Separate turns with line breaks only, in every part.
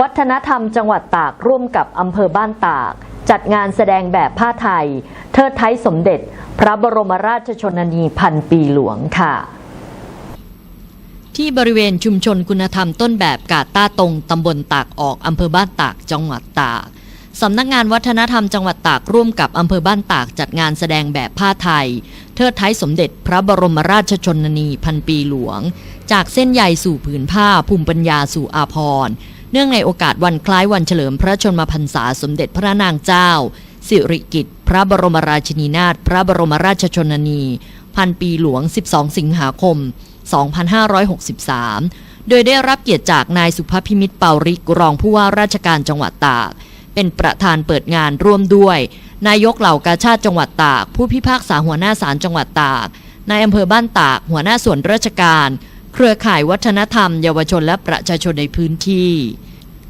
วัฒนธรรมจังหวัดตากร่วมกับอำเภอบ้านตาก จัดงานแสดงแบบผ้าไทย เทิดไทยสมเด็จ พระบรมราชชนนีพันปีหลวงค่ะ
ที่บริเวณชุมชนคุณธรรมต้นแบบกาดต้าตรงตำบลตากออกอำเภอบ้านตากจังหวัดตากสำนักงานวัฒนธรรมจังหวัดตากร่วมกับอำเภอบ้านตากจัดงานแสดงแบบผ้าไทย เทิดไทยสมเด็จพระบรมราชชนนีพันปีหลวง จากเส้นใยสู่ผืนผ้าภูมิปัญญาสู่อาภรณ์ เนื่องในโอกาสวันคล้ายวันเฉลิมพระชนมพรรษาสมเด็จพระนางเจ้า สิริกิติ์พระบรมราชินีนาถพระบรมราชชนนีพันปีหลวง 12 สิงหาคม 2563 โดยได้รับเกียรติจากนายสุภพิมิตรเปาริกรองผู้ว่าราชการจังหวัดตาก เป็นประธานเปิดงานร่วมด้วย นายกเหล่ากาชาติจังหวัดตาก ผู้พิพากษาหัวหน้าศาลจังหวัดตากนายอำเภอบ้านตาก หัวหน้าส่วนราชการ เครือข่ายวัฒนธรรม เยาวชนและประชาชนในพื้นที่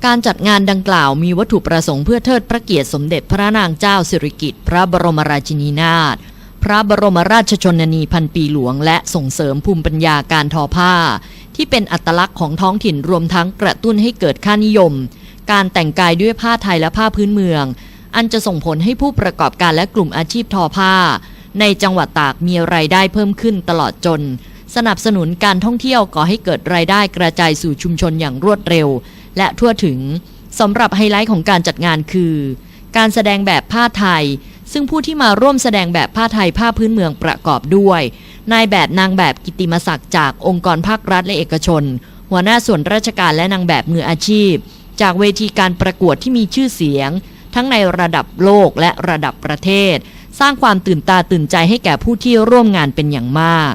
การจัดงานดังกล่าวมีวัตถุประสงค์เพื่อเทิดพระเกียรติสมเด็จพระนางเจ้าสิริกิติ์พระบรมราชินีนาถพระบรมราชชนนีพันปีหลวง และส่งเสริมภูมิปัญญาการทอผ้า ที่เป็นอัตลักษณ์ของท้องถิ่นรวมทั้งกระตุ้นให้เกิดค่านิยม การแต่งกายด้วยผ้าไทยและผ้าพื้นเมือง อันจะส่งผลให้ผู้ประกอบการและกลุ่มอาชีพทอผ้า ในจังหวัดตากมีรายได้เพิ่มขึ้นตลอดจน สนับสนุนการท่องเที่ยวก่อให้เกิดรายได้กระจายสู่ชุมชนอย่างรวดเร็ว และทั่วถึงสำหรับไฮไลท์ของการจัดงานคือ การแสดงแบบผ้าไทย ซึ่งผู้ที่มาร่วมแสดงแบบผ้าไทยผ้าพื้นเมืองประกอบด้วย นายแบบนางแบบกิตติมศักดิ์จากองค์กรภาครัฐและเอกชน หัวหน้าส่วนราชการและนางแบบมืออาชีพ จากเวทีการประกวดที่มีชื่อเสียง ทั้งในระดับโลกและระดับประเทศ สร้างความตื่นตาตื่นใจให้แก่ผู้ที่ร่วมงานเป็นอย่างมาก